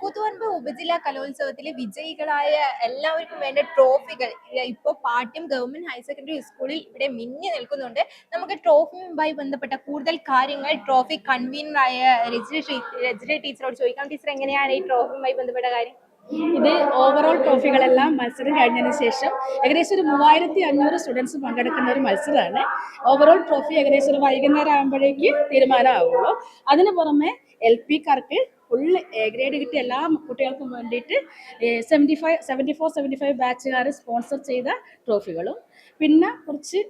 കൂത്തുപറമ്പ് ഉപജില്ലാ കലോത്സവത്തിലെ വിജയികളായ എല്ലാവർക്കും വേണ്ട ട്രോഫികൾ. ഇപ്പൊ പാട്യം ഗവൺമെന്റ് ഹയർ സെക്കൻഡറി സ്കൂളിൽ ഇവിടെ മിന്നി നിൽക്കുന്നുണ്ട്. നമുക്ക് ട്രോഫിയുമായി ബന്ധപ്പെട്ട കൂടുതൽ കാര്യങ്ങൾ ട്രോഫി കൺവീനറായ രജിത ടീ- രജിത ടീച്ചറോട് ചോദിക്കാം. ടീച്ചർ എങ്ങനെയാണ് ഈ ട്രോഫിയുമായി ബന്ധപ്പെട്ട കാര്യം? ഇത് ഓവറോൾ ട്രോഫികളെല്ലാം മത്സരം കഴിഞ്ഞതിന് ശേഷം ഏകദേശം ഒരു മൂവായിരത്തി അഞ്ഞൂറ് സ്റ്റുഡൻസ് പങ്കെടുക്കുന്ന ഒരു മത്സരമാണ്. ഓവറോൾ ട്രോഫി ഏകദേശം ഒരു വൈകുന്നേരം ആകുമ്പോഴേക്ക് തീരുമാനമാവുള്ളൂ. അതിന് പുറമെ എൽ പിക്കാർക്ക് ഫുൾ എ ഗ്രേഡ് കിട്ടിയ എല്ലാ കുട്ടികൾക്കും വേണ്ടിയിട്ട് seventy five seventy four seventy five ബാച്ചുകാർ sponsor ചെയ്ത ട്രോഫികളും പിന്നെ കുറച്ച്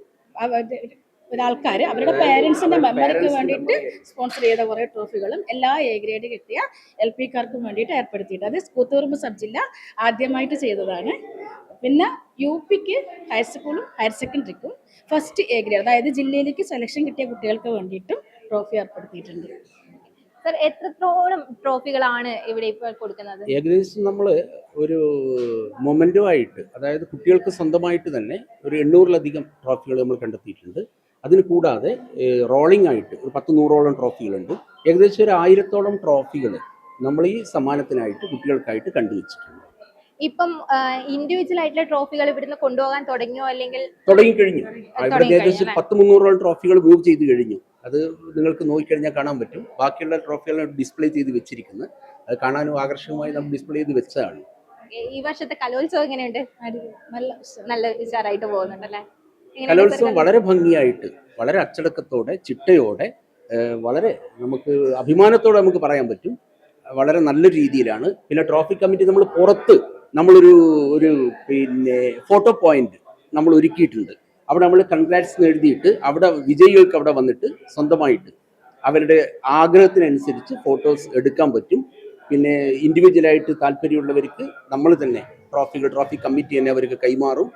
ഒരാൾക്കാർ അവരുടെ പേരൻസിന്റെ മെമ്മറിക്ക് വേണ്ടിയിട്ട് സ്പോൺസർ ചെയ്ത കുറേ ട്രോഫികളും എല്ലാ എ ഗ്രേഡ് കിട്ടിയ എൽ പിക്കാർക്കും വേണ്ടിയിട്ട് ഏർപ്പെടുത്തിയിട്ട് അത് കൂത്തുപറമ്പ് സബ് ജില്ല ആദ്യമായിട്ട് ചെയ്തതാണ്. പിന്നെ യു പിക്ക് ഹയർ സ്കൂളും ഹയർ സെക്കൻഡറിക്കും ഫസ്റ്റ് എ ഗ്രേഡ് അതായത് ജില്ലയിലേക്ക് സെലക്ഷൻ കിട്ടിയ കുട്ടികൾക്ക് വേണ്ടിയിട്ടും ട്രോഫി ഏർപ്പെടുത്തിയിട്ടുണ്ട്. സർ എത്രത്തോളം ട്രോഫികളാണ് ഇവിടെ ഇപ്പോൾ കൊടുക്കുന്നത്? ഏകദേശം നമ്മൾ ഒരു മൊമെന്റുമായിട്ട് ആയിട്ട് അതായത് കുട്ടികൾക്ക് സ്വന്തമായിട്ട് തന്നെ ഒരു എണ്ണൂറിലധികം ട്രോഫികൾ നമ്മൾ കണ്ടെത്തിയിട്ടുണ്ട്. അതിന് കൂടാതെ റോളിംഗ് ആയിട്ട് ഒരു പത്ത് നൂറോളം ട്രോഫികളുണ്ട്. ഏകദേശം ഒരു ആയിരത്തോളം ട്രോഫികൾ നമ്മൾ ഈ സമ്മാനത്തിനായിട്ട് കുട്ടികൾക്കായിട്ട് കണ്ടുവച്ചിട്ടുണ്ട് ഇപ്പം ഇൻഡിവിജ്വൽ ആയിട്ടുള്ള ട്രോഫികൾ ഇവിടുന്ന് കൊണ്ടുപോകാൻ തുടങ്ങിയോ? അല്ലെങ്കിൽ തുടങ്ങിക്കഴിഞ്ഞു. ഇവിടെ ഏകദേശം? പത്ത് മുന്നൂറോളം ട്രോഫികൾ മൂവ് ചെയ്ത് കഴിഞ്ഞു. അത് നിങ്ങൾക്ക് നോക്കിക്കഴിഞ്ഞാൽ കാണാൻ പറ്റും. ബാക്കിയുള്ള ട്രോഫികൾ ഡിസ്പ്ലേ ചെയ്ത് വെച്ചിരിക്കുന്നു അത് കാണാനും ആകർഷകമായി നമ്മൾ ഡിസ്പ്ലേ ചെയ്ത് വെച്ചതാണ്. ഈ വർഷത്തെ കലോത്സവം എങ്ങനെയുണ്ട്? നല്ല നല്ല ഉഷാറായിട്ട് പോകുന്നുണ്ടല്ലേ? കലോത്സവം വളരെ ഭംഗിയായിട്ട് വളരെ അച്ചടക്കത്തോടെ ചിട്ടയോടെ വളരെ നമുക്ക് അഭിമാനത്തോടെ നമുക്ക് പറയാൻ പറ്റും. വളരെ നല്ല രീതിയിലാണ്. പിന്നെ ട്രോഫി കമ്മിറ്റി നമ്മൾ പുറത്ത് നമ്മളൊരു ഒരു പിന്നെ ഫോട്ടോ പോയിന്റ് നമ്മൾ ഒരുക്കിയിട്ടുണ്ട്. അവിടെ നമ്മൾ കൺഗ്രാറ്റ്സ് എഴുതിയിട്ട് അവിടെ വിജയികൾക്ക് അവിടെ വന്നിട്ട് സ്വന്തമായിട്ട് അവരുടെ ആഗ്രഹത്തിനനുസരിച്ച് ഫോട്ടോസ് എടുക്കാൻ പറ്റും. പിന്നെ ഇൻഡിവിജ്വലായിട്ട് താല്പര്യമുള്ളവർക്ക് നമ്മൾ തന്നെ ട്രോഫികൾ ട്രോഫി കമ്മിറ്റി തന്നെ അവർക്ക് കൈമാറും.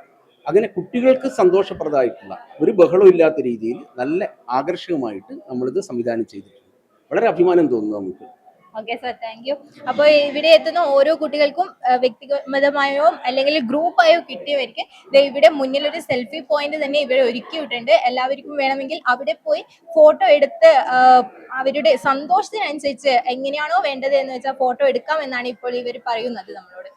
അങ്ങനെ കുട്ടികൾക്ക് സന്തോഷപ്രദമായിട്ടുള്ള ഒരു ബഹളം ഇല്ലാത്ത രീതിയിൽ നല്ല ആകർഷകമായിട്ട് നമ്മളിത് സംവിധാനം ചെയ്തിട്ടുണ്ട്. വളരെ അഭിമാനം തോന്നുന്നു നമുക്ക്. ഓക്കെ സർ താങ്ക് യു അപ്പോൾ ഇവിടെ എത്തുന്ന ഓരോ കുട്ടികൾക്കും വ്യക്തിഗതമായോ അല്ലെങ്കിൽ ഗ്രൂപ്പായോ കിട്ടിയവർക്ക് ഇവിടെ മുന്നിൽ ഒരു സെൽഫി പോയിന്റ് തന്നെ ഇവിടെ ഒരുക്കിയിട്ടുണ്ട് എല്ലാവർക്കും വേണമെങ്കിൽ അവിടെ പോയി ഫോട്ടോ എടുത്ത് അവരുടെ സന്തോഷത്തിനനുസരിച്ച് എങ്ങനെയാണോ വേണ്ടത് എന്ന് വെച്ചാൽ ഫോട്ടോ എടുക്കാം എന്നാണ് ഇപ്പോൾ ഇവർ പറയുന്നത് നമ്മളോട്.